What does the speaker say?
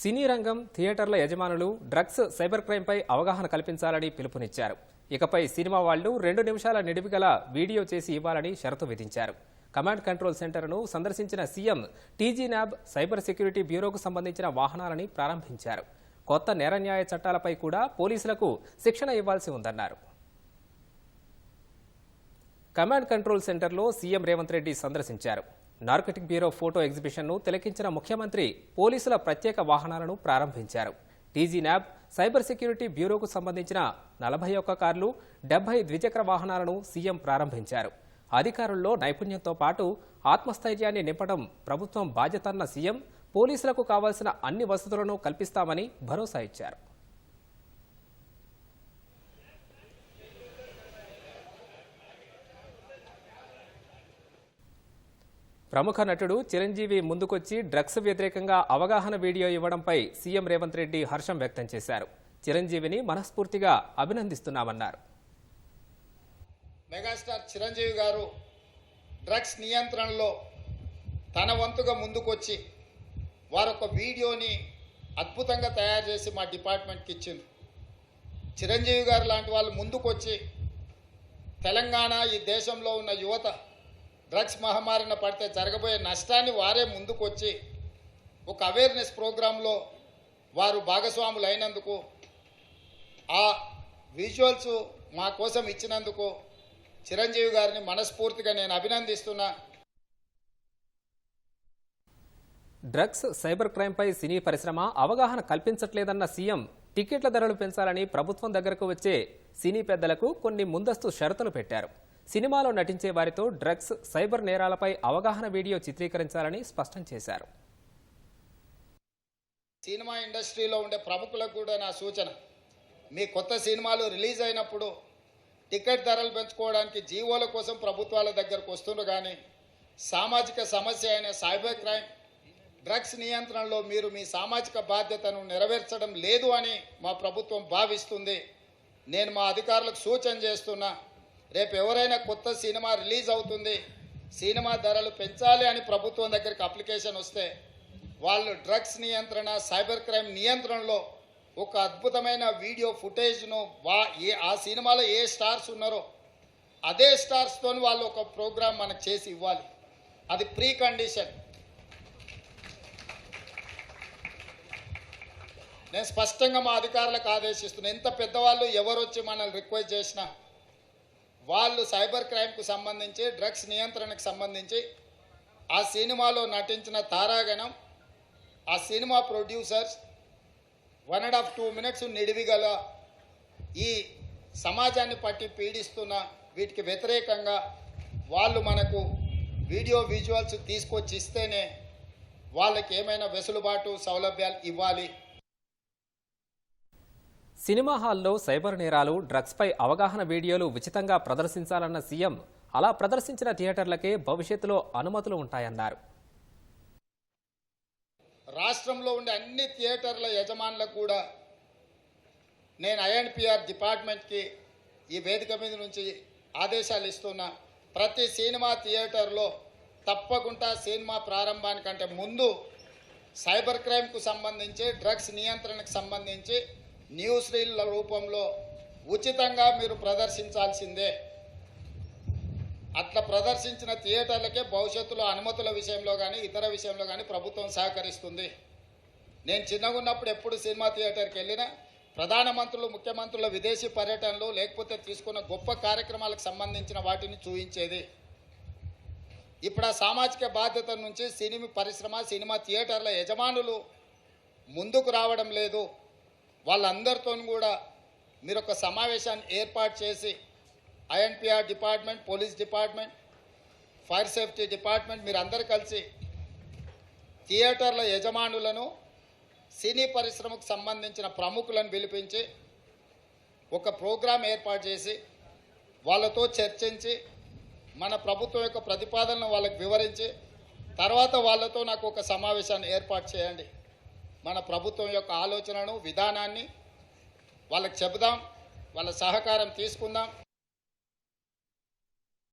సినీ రంగం థియేటర్ల యజమానులు డ్రగ్స్ సైబర్ క్రైమ్పై అవగాహన కల్పించాలని పిలుపునిచ్చారు. ఇకపై సినిమా వాళ్ళు రెండు నిమిషాల నిడివిగల వీడియో చేసి ఇవ్వాలని షరతు విధించారు. కమాండ్ కంట్రోల్ సెంటర్ను సందర్శించిన CM TG NAB cyber security బ్యూరోకు సంబంధించిన వాహనాలని ప్రారంభించారు. కొత్త నేర న్యాయ చట్టాలపై కూడా పోలీసులకు శిక్షణ ఇవ్వాల్సి ఉందన్నారు. కమాండ్ కంట్రోల్ సెంటర్లో సీఎం రేవంత్ రెడ్డి సందర్శించారు. నార్కటిక్ బ్యూరో ఫోటో ఎగ్జిబిషన్ను తిలకించిన ముఖ్యమంత్రి పోలీసుల ప్రత్యేక వాహనాలను ప్రారంభించారు. టీజీ న్యాబ్ సైబర్ సెక్యూరిటీ బ్యూరోకు సంబంధించిన నలభై ఒక్క కార్లు డెబ్బై ద్విచక్ర వాహనాలను సీఎం ప్రారంభించారు. అధికారుల్లో నైపుణ్యంతో పాటు ఆత్మస్థైర్యాన్ని నింపడం ప్రభుత్వం బాధ్యతన్న సీఎం పోలీసులకు కావాల్సిన అన్ని వసతులను కల్పిస్తామని భరోసా ఇచ్చారు. ప్రముఖ నటుడు చిరంజీవి ముందుకొచ్చి డ్రగ్స్ వ్యతిరేకంగా అవగాహన వీడియో ఇవ్వడంపై సీఎం రేవంత్ రెడ్డి హర్షం వ్యక్తం చేశారు. చిరంజీవిని మనస్ఫూర్తిగా అభినందిస్తున్నామన్నారు. మెగాస్టార్ చిరంజీవి గారు డ్రగ్స్ నియంత్రణలో తన వంతుగా ముందుకొచ్చి వారొక వీడియోని అద్భుతంగా తయారు చేసి మా డిపార్ట్మెంట్కి ఇచ్చింది. చిరంజీవి గారు లాంటి వాళ్ళు ముందుకొచ్చి తెలంగాణ ఈ దేశంలో ఉన్న యువత డ్రగ్స్ మహమ్మారిన పడితే జరగబోయే నష్టాన్ని వారే ముందుకొచ్చి ఒక అవేర్నెస్ ప్రోగ్రాంలో వారు భాగస్వాములు అయినందుకు ఆ విజువల్స్ మా కోసం ఇచ్చినందుకు చిరంజీవి గారిని మనస్ఫూర్తిగా నేను అభినందిస్తున్నా. డ్రగ్స్ సైబర్ క్రైమ్పై సినీ పరిశ్రమ అవగాహన కల్పించట్లేదన్న సీఎం టికెట్ల ధరలు పెంచాలని ప్రభుత్వం దగ్గరకు వచ్చే సినీ పెద్దలకు కొన్ని ముందస్తు షరతులు పెట్టారు. సినిమాలో నటించే వారితో డ్రగ్స్ సైబర్ నేరాలపై అవగాహన వీడియో చిత్రీకరించాలని స్పష్టం చేశారు. సినిమా ఇండస్ట్రీలో ఉండే ప్రముఖులకు కూడా నా సూచన మీ కొత్త సినిమాలు రిలీజ్ అయినప్పుడు టికెట్ ధరలు పెంచుకోవడానికి జీవోల కోసం ప్రభుత్వాల దగ్గరకు వస్తుండ్రు కానీ సామాజిక సమస్య అయిన సైబర్ క్రైమ్ డ్రగ్స్ నియంత్రణలో మీరు మీ సామాజిక బాధ్యతను నెరవేర్చడం లేదు అని మా ప్రభుత్వం భావిస్తుంది. నేను మా అధికారులకు సూచన చేస్తున్నా రేపు ఎవరైనా కొత్త సినిమా రిలీజ్ అవుతుంది సినిమా ధరలు పెంచాలి అని ప్రభుత్వం దగ్గరికి అప్లికేషన్ వస్తే వాళ్ళు డ్రగ్స్ నియంత్రణ సైబర్ క్రైమ్ నియంత్రణలో ఒక అద్భుతమైన వీడియో ఫుటేజ్ను వా ఏ ఆ సినిమాలో ఏ స్టార్స్ ఉన్నారో అదే స్టార్స్తో వాళ్ళు ఒక ప్రోగ్రామ్ మనకు చేసి ఇవ్వాలి. అది ప్రీ కండిషన్ నేను స్పష్టంగా మా అధికారులకు ఆదేశిస్తున్నాను ఎంత పెద్దవాళ్ళు ఎవరు వచ్చి మనల్ని రిక్వెస్ట్ చేసినా వాళ్ళు సైబర్ క్రైమ్కు సంబంధించి డ్రగ్స్ నియంత్రణకు సంబంధించి ఆ సినిమాలో నటించిన తారాగణం ఆ cinema producers one and half two minutes నిడివిగల ఈ సమాజాన్ని పట్టి పీడిస్తున్న వీటికి వ్యతిరేకంగా వాళ్ళు మనకు వీడియో విజువల్స్ తీసుకొచ్చి ఇస్తేనే వాళ్ళకి ఏమైనా వెసులుబాటు సౌలభ్యాలు ఇవ్వాలి. సినిమా హాల్లో సైబర్ నేరాలు డ్రగ్స్పై అవగాహన వీడియోలు ఉచితంగా ప్రదర్శించాలన్న సీఎం అలా ప్రదర్శించిన థియేటర్లకే భవిష్యత్తులో అనుమతులు ఉంటాయన్నారు. రాష్ట్రంలో ఉండే అన్ని థియేటర్ల యజమానులకు కూడా నేను ఐఎన్పిఆర్ డిపార్ట్మెంట్కి ఈ వేదిక మీద నుంచి ఆదేశాలు ఇస్తున్నా. ప్రతి సినిమా థియేటర్లో తప్పకుండా సినిమా ప్రారంభానికంటే ముందు సైబర్ క్రైమ్కు సంబంధించి డ్రగ్స్ నియంత్రణకు సంబంధించి న్యూస్ రీల్ల రూపంలో ఉచితంగా మీరు ప్రదర్శించాల్సిందే. అట్లా ప్రదర్శించిన థియేటర్లకే భవిష్యత్తులో అనుమతుల విషయంలో కానీ ఇతర విషయంలో కానీ ప్రభుత్వం సహకరిస్తుంది. నేను చిన్నగా ఉన్నప్పుడు ఎప్పుడు సినిమా థియేటర్కి వెళ్ళినా ప్రధానమంత్రులు ముఖ్యమంత్రుల విదేశీ పర్యటనలు లేకపోతే తీసుకున్న గొప్ప కార్యక్రమాలకు సంబంధించిన వాటిని చూపించేది ఇప్పుడు ఆ సామాజిక బాధ్యత నుంచి సినిమా పరిశ్రమ సినిమా థియేటర్ల యజమానులు ముందుకు రావడం లేదు. వాళ్ళందరితో కూడా మీరు ఒక సమావేశాన్ని ఏర్పాటు చేసి INPR department police department fire safety department మీరందరూ కలిసి థియేటర్ల యజమానులను సినీ పరిశ్రమకు సంబంధించిన ప్రముఖులను పిలిపించి ఒక ప్రోగ్రాం ఏర్పాటు చేసి వాళ్ళతో చర్చించి మన ప్రభుత్వం యొక్క ప్రతిపాదనను వాళ్ళకి వివరించి తర్వాత వాళ్ళతో నాకు ఒక సమావేశాన్ని ఏర్పాటు చేయండి. మన ప్రభుత్వం యొక్క ఆలోచనను విధానాన్ని వాళ్ళకి చెబుదాం వాళ్ళ సహకారం తీసుకుందాం.